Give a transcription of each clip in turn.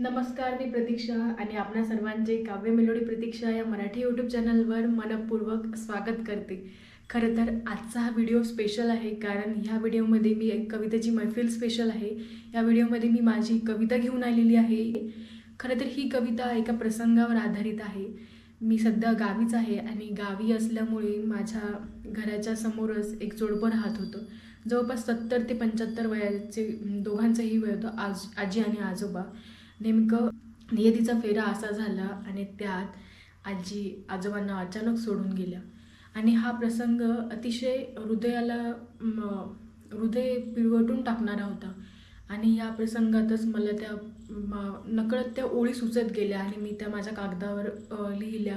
नमस्कार मी प्रतीक्षा आणि आपणा सर्वांचे काव्य मेलोडी प्रतीक्षा या मराठी यूट्यूब चॅनलवर मनपूर्वक स्वागत करते. खरं तर आजचा हा व्हिडिओ स्पेशल आहे कारण ह्या व्हिडिओमध्ये मी एक कवितेची मैफिल स्पेशल आहे. या व्हिडिओमध्ये मी माझी कविता घेऊन आलेली आहे. खरं तर ही कविता एका प्रसंगावर आधारित आहे. मी सध्या गावीच आहे आणि गावी असल्यामुळे माझ्या घराच्या समोरच एक जोडपं राहत होतं. जवळपास सत्तर ते पंच्याहत्तर वयाचे दोघांचंही वय होतं. आज आजी आणि आजोबा. नेमकं नियतीचा फेरा असा झाला आणि त्यात आजी आजोबांना अचानक सोडून गेल्या. आणि हा प्रसंग अतिशय हृदयाला हृदय पिळवटून टाकणारा होता. आणि या प्रसंगातच मला त्या नकळत त्या ओळी सुचत गेल्या आणि मी त्या माझ्या कागदावर लिहिल्या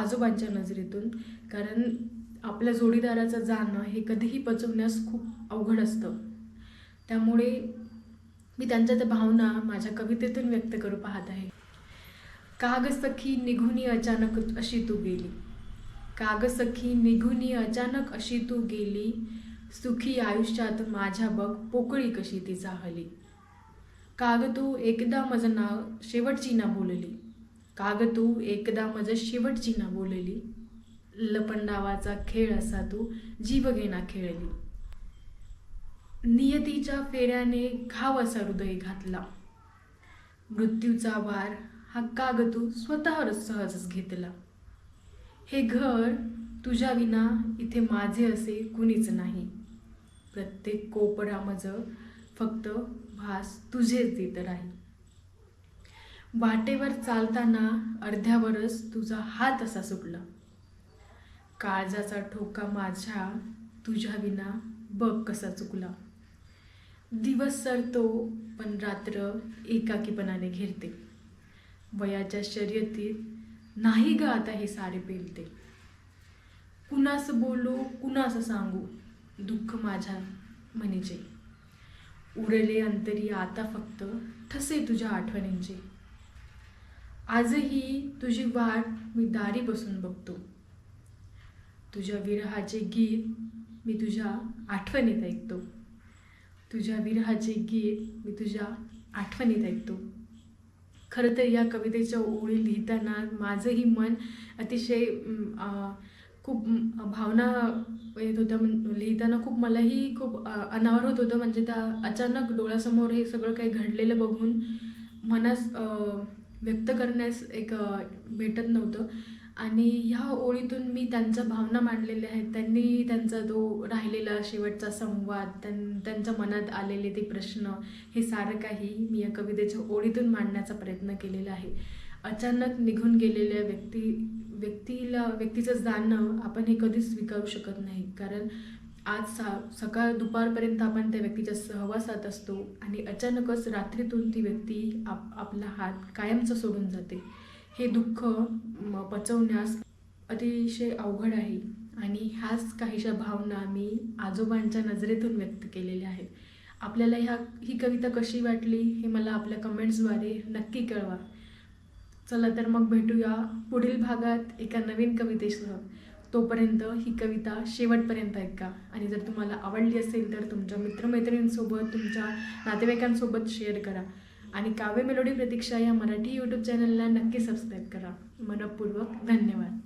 आजोबांच्या नजरेतून. कारण आपल्या जोडीदाराचं जाणं हे कधीही पचवण्यास खूप अवघड असतं. त्यामुळे मी त्यांच्या त्या भावना माझ्या कवितेतून व्यक्त करू पाहत आहे. काग सखी निघुनी अचानक अशी तू गेली. काग सखी निघुनी अचानक अशी तू गेली. सुखी आयुष्यात माझ्या बघ पोकळी कशी ती चाहली. काग तू एकदा मज नाव शेवटची ना बोलली. काग तू एकदा मज शेवटची ना बोलली. लपंडावाचा खेळ असा तू जीव घेना खेळली. नियतीच्या फेऱ्याने घाव असा हृदय घातला. मृत्यूचा वार हा काग तू स्वतःवर सहजच घेतला. हे घर तुझ्या विना इथे माझे असे कुणीच नाही. प्रत्येक कोपरामज फक्त भास तुझेच देत राही वाटेवर चालताना अर्ध्यावरच तुझा हात असा सुटला. काळजाचा ठोका माझ्या तुझ्या विना बघ कसा चुकला. दिवस सरतो पण रात्र एकाकीपणाने घेरते. वयाच्या शर्यतीत नाही ग आता हे सारे पेलते. कुणास बोलू कुणास सांगू दुःख माझ्या मनीचे उरले अंतरी आता फक्त ठसे तुझ्या आठवणींचे. आजही तुझी वाट मी दारी बसून बघतो. तुझ्या विरहाचे गीत मी तुझ्या आठवणीत ऐकतो. तुझ्या विरहाचे गीत मी तुझ्या आठवणीत ऐकतो. खरं तर या कवितेच्या ओळी लिहिताना माझंही मन अतिशय खूप भावना येत होत्या. लिहिताना खूप मलाही खूप अनावर होत होतं. म्हणजे त्या अचानक डोळ्यासमोर हे सगळं काही घडलेलं बघून मनास व्यक्त करण्यास एक भेटत नव्हतं. आणि ह्या ओळीतून मी त्यांच्या भावना मांडलेल्या आहेत. त्यांनी त्यांचा जो राहिलेला शेवटचा संवाद त्यां त्यांच्या मनात आलेले ते प्रश्न हे सारं काही मी या कवितेच्या ओळीतून मांडण्याचा प्रयत्न केलेला आहे. अचानक निघून गेलेल्या व्यक्ती व्यक्तीला व्यक्तीचं जाणं आपण हे कधीच स्वीकारू शकत नाही. कारण आज सा सकाळ दुपारपर्यंत आपण त्या व्यक्तीच्या सहवासात असतो आणि अचानकच रात्रीतून ती व्यक्ती आप आपला हात कायमचा सोडून जाते. हे दुःख म, पचवण्यास अतिशय अवघड आहे. आणि ह्याच काहीशा भावना मी आजोबांच्या नजरेतून व्यक्त केलेल्या आहेत. आपल्याला ह्या ही कविता कशी वाटली हे मला आपल्या कमेंट्सद्वारे नक्की कळवा. चला तर मग भेटूया पुढील भागात एका नवीन कवितेसह. तोपर्यंत ही कविता शेवटपर्यंत ऐका. आणि जर तुम्हाला आवडली असेल तर तुमच्या मित्रमैत्रिणींसोबत तुमच्या नातेवाईकांसोबत शेअर करा. आणि काव्य मेलोडी प्रतीक्षा या मराठी यूट्यूब चॅनलला नक्की सबस्क्राईब करा. मनपूर्वक धन्यवाद.